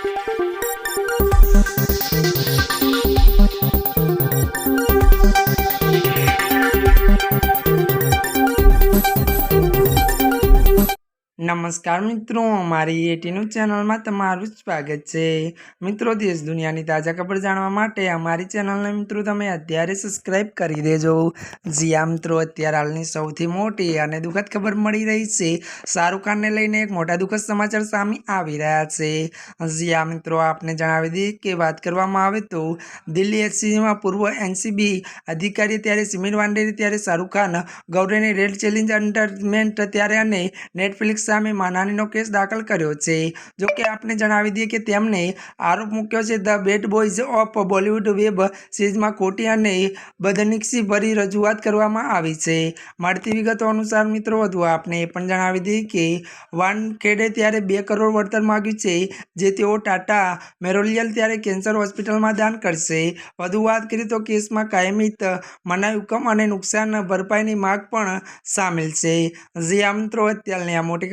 Thank you. નમસ્કાર મિત્રો મારી એટીનું ચેનલમાં તમારું સ્વાગત છે. મિત્રો, દેશ દુનિયાની તાજા ખબર જાણવા માટે અમારી ચેનલને મિત્રો તમે અત્યારે સબસ્ક્રાઈબ કરી દેજો. જીયા મિત્રો, અત્યારે હાલની સૌથી મોટી અને દુઃખદ ખબર મળી રહી છે. શાહરૂખ ખાનને લઈને એક મોટા દુઃખદ સમાચાર સામે આવી રહ્યા છે. જીયા મિત્રો, આપને જણાવી દઈએ કે વાત કરવામાં આવે તો દિલ્હી એસસીમાં પૂર્વ એનસીબી અધિકારી ત્યારે સિમિર વાંડેરી ત્યારે શાહરૂખ ખાન, ગૌરીની રેડ ચેલેન્જ એન્ટરટેનમેન્ટ ત્યારે અને નેટફ્લિક્સ સામે માનહાનિનો કેસ દાખલ કર્યો છે. જો કે આપને જણાવી દઈએ કે તેમણે આરોપ મૂક્યો છે, the bad boys of Bollywood web સિરીઝમાં ખોટી અને બદનિક્ષી ભરી રજૂઆત કરવામાં આવી છે. મળતી વિગતો અનુસાર મિત્રો, વધુ આપને એ પણ જણાવી દઈએ કે વાનખેડે ત્યારે બે કરોડ વળતર માગ્યું છે, જે તેઓ ટાટા મેરોલિયલ ત્યારે કેન્સર હોસ્પિટલમાં દાન કરશે. વધુ વાત કરીએ તો કેસમાં કાયમિત મનાઈ હુકમ અને નુકસાન ભરપાઈની માગ પણ સામેલ છે. જે આ મિત્રો, અત્યારની આ મોટી